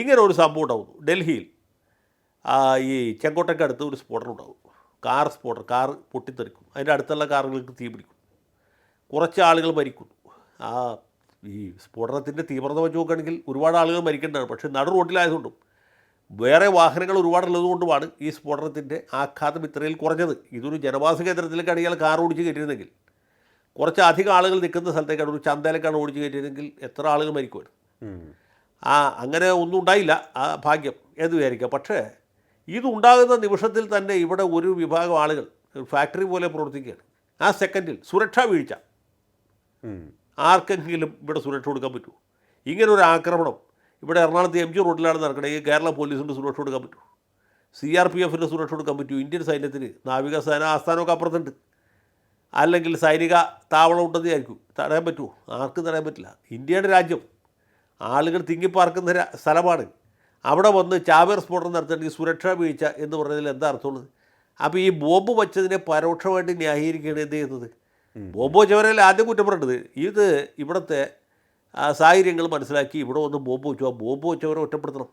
ഇങ്ങനെ ഒരു സംഭവം ഉണ്ടാവുന്നു. ഡൽഹിയിൽ ഈ ചെങ്കോട്ടയ്ക്ക് അടുത്ത് ഒരു സ്ഫോടനം ഉണ്ടാവും കാർ സ്ഫോടനം കാർ പൊട്ടിത്തെറിക്കും. അതിന്റെ അടുത്തുള്ള കാറുകൾക്ക് തീ പിടിക്കും. കുറച്ച് ആളുകൾ മരിക്കുന്നു. ആ ഈ സ്ഫോടനത്തിന്റെ തീവ്രത വെച്ച് നോക്കുകയാണെങ്കിൽ ഒരുപാട് ആളുകൾ മരിക്കേണ്ടതാണ്. പക്ഷേ നടു റോഡിലായതുകൊണ്ടും വേറെ വാഹനങ്ങൾ ഒരുപാടുള്ളതുകൊണ്ടുമാണ് ഈ സ്ഫോടനത്തിന്റെ ആഘാതം ഇത്രയിൽ കുറഞ്ഞത്. ഇതൊരു ജനവാസ കേന്ദ്രത്തിലേക്കാണ് ഇയാൾ കാർ ഓടിച്ച് കയറ്റിയിരുന്നെങ്കിൽ. കുറച്ച് അധികം ആളുകൾ നിൽക്കുന്ന സ്ഥലത്തേക്കാണ് ഒരു ചന്തയിലേക്കാണ് ഓടിച്ച് കയറ്റിയിരുന്നെങ്കിൽ എത്ര ആളുകൾ മരിക്കുമായിരുന്നു. ആ അങ്ങനെ ഒന്നും ഉണ്ടായില്ല ആ ഭാഗ്യം എന്ന് വിചാരിക്കുക. പക്ഷേ ഇതുണ്ടാകുന്ന നിമിഷത്തിൽ തന്നെ ഇവിടെ ഒരു വിഭാഗം ആളുകൾ ഫാക്ടറി പോലെ പ്രവർത്തിക്കുകയാണ്. ആ സെക്കൻഡിൽ സുരക്ഷാ വീഴ്ച. ആർക്കെങ്കിലും ഇവിടെ സുരക്ഷ കൊടുക്കാൻ പറ്റുമോ? ഇങ്ങനെ ഒരു ആക്രമണം. ഇവിടെ എറണാകുളത്ത് എം ജി റോഡിലാണ് നടക്കുന്നത് ഈ കേരള പോലീസിന്റെ സുരക്ഷ കൊടുക്കാൻ പറ്റുമോ? സി ആർ പി എഫിന്റെ സുരക്ഷ കൊടുക്കാൻ പറ്റുമോ? ഇന്ത്യൻ സൈന്യത്തിന് നാവികസേന ആസ്ഥാനമൊക്കെ അപ്പുറത്തുണ്ട്. അല്ലെങ്കിൽ സൈനിക താവളം ഉണ്ടെന്ന് വിചാരിക്കും. തടയാൻ പറ്റുമോ? ആർക്കും തടയാൻ പറ്റില്ല. ഇന്ത്യയുടെ രാജ്യം ആളുകൾ തിങ്ങിപ്പാർക്കുന്ന സ്ഥലമാണ്. അവിടെ വന്ന് ചാവേർ സ്ഫോടനം നടത്തേണ്ടി സുരക്ഷാ വീഴ്ച എന്ന് പറഞ്ഞതിൽ എന്താ അർത്ഥമുള്ളത്? അപ്പോൾ ഈ ബോംബ് വച്ചതിനെ പരോക്ഷമായിട്ട് ന്യായീകരിക്കുകയാണ് എന്ത് ചെയ്യുന്നത്? ബോംബ് വെച്ചവരല്ലേ ആദ്യം കുറ്റപ്പെടേണ്ടത് ഇത് ഇവിടുത്തെ സാഹചര്യങ്ങൾ മനസ്സിലാക്കി ഇവിടെ വന്ന് ബോംബ് വെച്ചു. ആ ബോംബ് വെച്ചവരെ ഒറ്റപ്പെടുത്തണം.